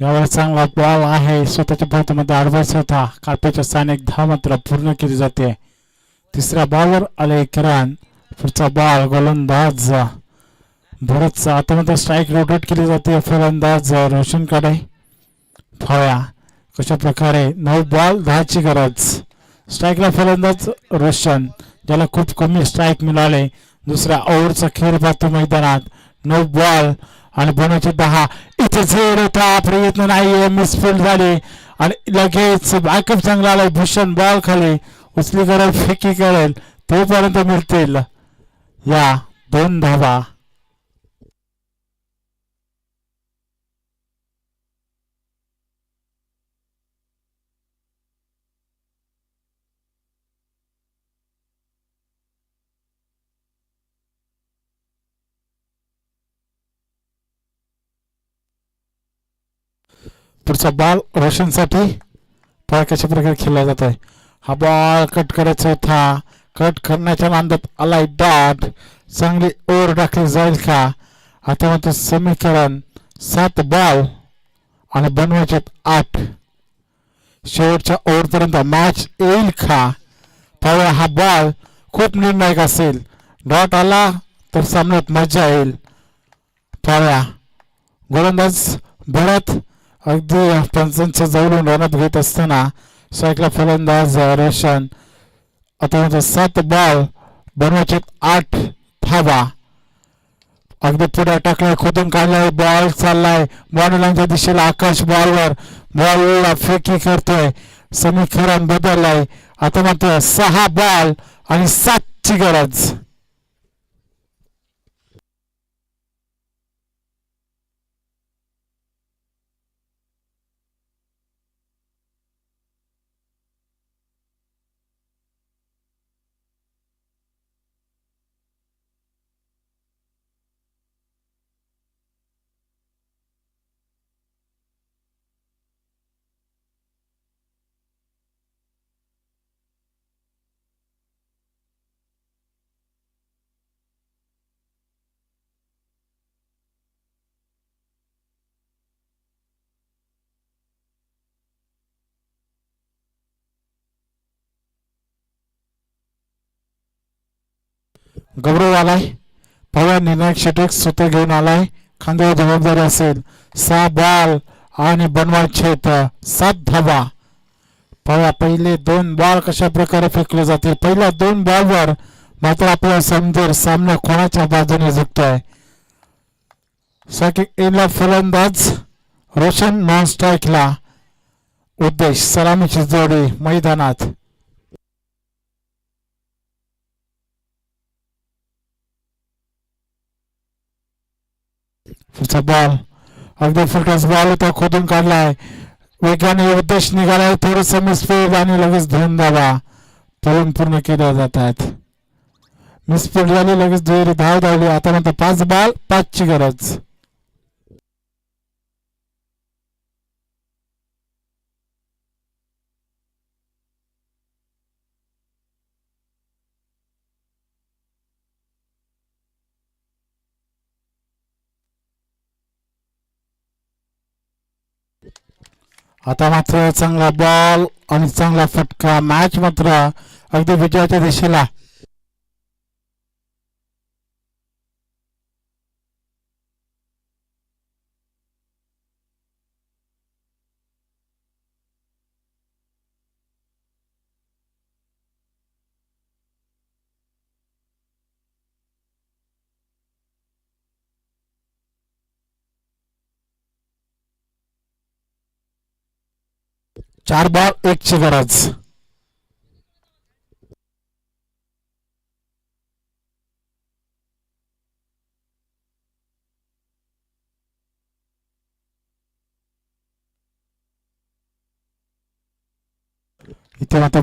यावेळेस चांगला बॉल आहे. स्वतःच्या भारतामध्ये अडवायस होता. कार्पेच्या स्थानिक दहा मात्र पूर्ण केली जाते. तिसऱ्या बॉलवर आले किरण. पुढचा बॉल गोलंदाज. भरतचा आता स्ट्राईक रोटेट केली जाते. फलंदाज रोशनकडे. फळ्या. कशा प्रकारे नऊ बॉल दहाची गरज. स्ट्राईकला फलंदाज रोशन ज्याला खूप कमी स्ट्राईक मिळाले. दुसऱ्या ओव्हरचा खेळ पाहतो मैदानात. नऊ बॉल आणि बनवचे दहा. इथे झेड होता प्रयत्न नाही मिसफील्ड झाले. आणि लगेच बॅकअप चांगला आलाय भूषण बॉल खाली. उचली करेल फेकी करेल. तोपर्यंत मिळतील या दोन धावा. पुढचा बॉल रोशनसाठी बॉल कशा प्रकारे खेळला जात आहे? हा बॉल कट करायचा होता. कट करण्याच्या नांदात आलाय डॉट चांगली ओर टाकली जाईल का? आता मात्र समीकरण सात बॉल आणि बनवायच्या आठ. शेवटच्या ओव्हरपर्यंत मॅच येईल का? त्यावेळी हा बॉल खूप निर्णायक असेल. डॉट आला तर सामन्यात मजा येईल. त्यावेळा गोलंदाज भरत अगदी पंचांच्या जवळून रनअप घेत असताना साईकला फलंदाज रोशन. आता सात बॉल बनवायचे आठ धावा अगदी पुढे टाकलाय खोदून काढलाय बॉल चाललाय. बॉलच्या दिशेला आकाश बॉलवर बॉलला फेकी करतोय. समीकरण बदललाय. आता मात्र सहा बॉल आणि सातची गरज. गौरव आलाय. पवार निर्णायक षटक स्वतः घेऊन आलाय. खांद्यावर जबाबदारी असेल. सहा बॉल आणि बनवा छेत सात धावा. पवा पहिले दोन बॉल कशा प्रकारे फेकले जातील? पहिल्या दोन बॉलवर मात्र आपल्याला समजेल सामना कोणाच्या बाजूने झुकतोय? साकिब फलंदाज रोशन नॉन स्ट्राईकला उद्देश. सलामीची जोडी मैदानात. पुढचा बॉल. अगदी फुटस बॉल होता खोदून काढलाय. वेगाने उद्देश निघालाय थोडस मिसफील्ड आणि लगेच धुवून धावा पळून पूर्ण केल्या जात आहेत मिसफील्ड झाली लगेच दुहेरी धाव धावली. आता नंतर पाच बॉल पाचची गरज. आता मात्र चांगला बॉल आणि चांगला फटका मॅच मात्र अगदी विजयाच्या दिशेला. चार बॉल एकची गरज. इथे आता